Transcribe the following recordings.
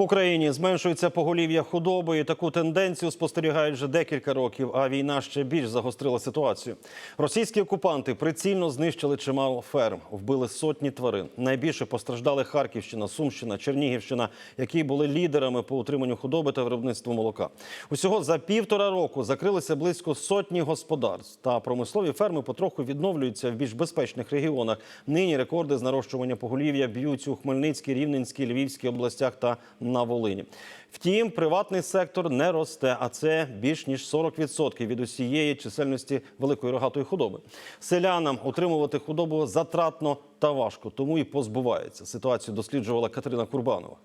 В Україні зменшується поголів'я худоби, і таку тенденцію спостерігають вже декілька років. А війна ще більш загострила ситуацію. Російські окупанти прицільно знищили чимало ферм, вбили сотні тварин. Найбільше постраждали Харківщина, Сумщина, Чернігівщина, які були лідерами по утриманню худоби та виробництву молока. Усього за півтора року закрилися близько сотні господарств. Та промислові ферми потроху відновлюються в більш безпечних регіонах. Нині рекорди з нарощування поголів'я б'ються у Хмельницькій, Рівненській, Львівській областях та на Волині. Втім, приватний сектор не росте, а це більш ніж 40% від усієї чисельності великої рогатої худоби. Селянам утримувати худобу затратно та важко, тому і позбувається. Ситуацію досліджувала Катерина Курбанова.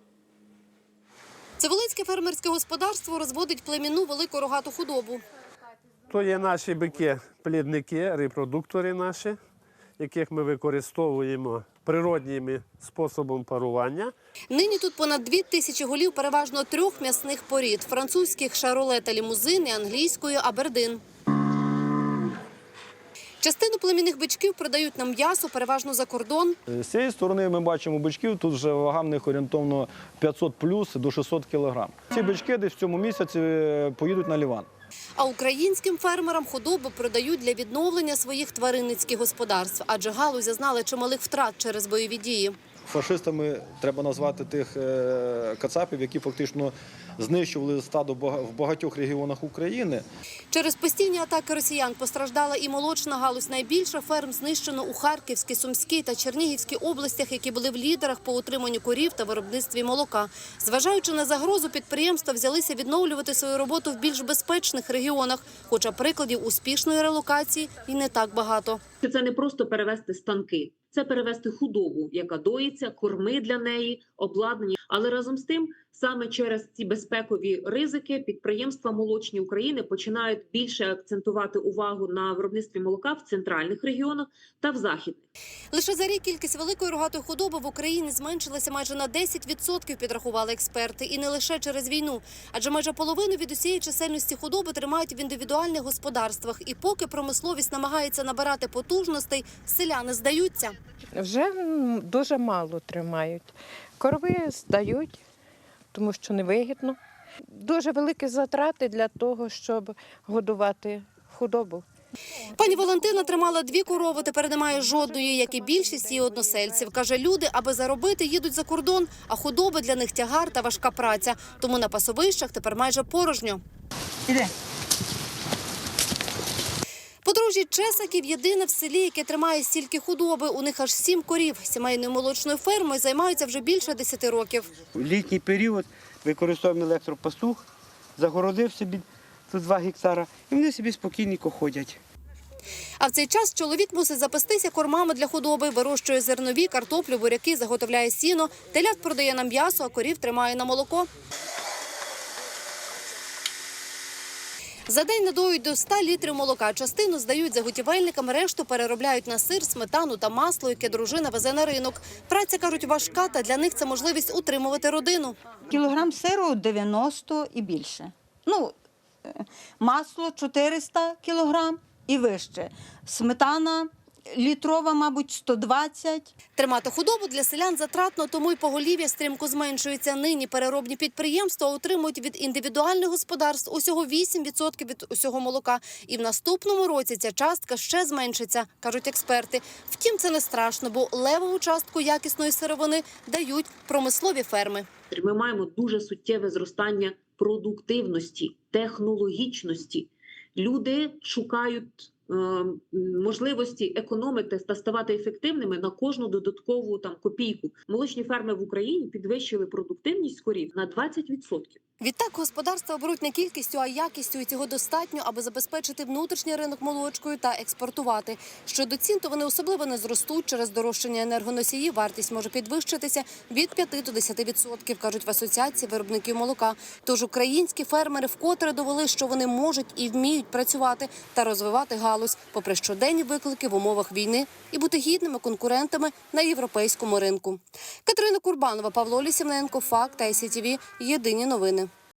Цивилицьке фермерське господарство розводить племінну велику рогату худобу. То є наші бики, плідники, репродуктори наші, яких ми використовуємо природнім способом парування. Нині тут понад дві тисячі голів переважно трьох м'ясних порід – французьких шароле та лімузин і англійської абердин. Частину племінних бичків продають на м'ясо, переважно за кордон. З цієї сторони ми бачимо бичків, тут вже вага в них орієнтовно 500 плюс до 600 кілограм. Ці бички десь в цьому місяці е, поїдуть на Ліван. А українським фермерам худобу продають для відновлення своїх тваринницьких господарств, адже галузь зазнала чималих втрат через бойові дії. Фашистами треба назвати тих е, кацапів, які фактично знищували стадо в багатьох регіонах України. Через постійні атаки росіян постраждала і молочна галузь. Найбільше ферм знищено у Харківській, Сумській та Чернігівській областях, які були в лідерах по утриманню корів та виробництві молока. Зважаючи на загрозу, підприємства взялися відновлювати свою роботу в більш безпечних регіонах, хоча прикладів успішної релокації і не так багато. Це не просто перевести станки, це перевести худобу, яка доїться, корми для неї, обладнані, Але разом з тим, саме через ці безпекові ризики, підприємства молочні України починають більше акцентувати увагу на виробництві молока в центральних регіонах та в західних. Лише за рік кількість великої рогатої худоби в Україні зменшилася майже на 10%, підрахували експерти, і не лише через війну. Адже майже половину від усієї чисельності худоби тримають в індивідуальних господарствах. І поки промисловість намагається набирати потужностей, селяни здаються. Вже дуже мало тримають. Корови здають, тому що невигідно. Дуже великі затрати для того, щоб годувати худобу. Пані Валентина тримала дві корови, тепер немає жодної, як і більшість її односельців. Каже, люди, аби заробити, їдуть за кордон, а худоба для них тягар та важка праця. Тому на пасовищах тепер майже порожньо. Іди. Подружжя Чесаків єдине в селі, яке тримає стільки худоби. У них аж сім корів. Сімейною молочною фермою займаються вже більше десяти років. В літній період використовуємо електропастух, загородив собі тут 2 гектара, і вони собі спокійненько ходять. А в цей час чоловік мусить запастися кормами для худоби, вирощує зернові, картоплю, буряки, заготовляє сіно, телят продає на м'ясо, а корів тримає на молоко. За день надоють до 100 літрів молока. Частину здають заготівельникам, решту переробляють на сир, сметану та масло, яке дружина везе на ринок. Праця, кажуть, важка, та для них це можливість утримувати родину. Кілограм сиру 90 і більше. Ну, е, масло 400 кілограм і вище. Сметана літрова, мабуть, 120. Тримати худобу для селян затратно, тому й поголів'я стрімко зменшується. Нині переробні підприємства отримують від індивідуальних господарств усього 8% від усього молока. І в наступному році ця частка ще зменшиться, кажуть експерти. Втім, це не страшно, бо левову частку якісної сировини дають промислові ферми. Ми маємо дуже суттєве зростання продуктивності, технологічності. Люди шукають можливості економити та ставати ефективними на кожну додаткову там копійку. Молочні ферми в Україні підвищили продуктивність корів на 20%. Відтак господарства беруть не кількістю, а якістю, і цього достатньо, аби забезпечити внутрішній ринок молочкою та експортувати. Щодо цін, то вони особливо не зростуть через дорожчання енергоносіїв. Вартість може підвищитися від 5 до 10%, кажуть в асоціації виробників молока. Тож українські фермери вкотре довели, що вони можуть і вміють працювати та розвивати галузь, попри щоденні виклики в умовах війни і бути гідними конкурентами на європейському ринку. Катерина Курбанова, Павло Лісівненко, Факт та ICTV. Єдині новини.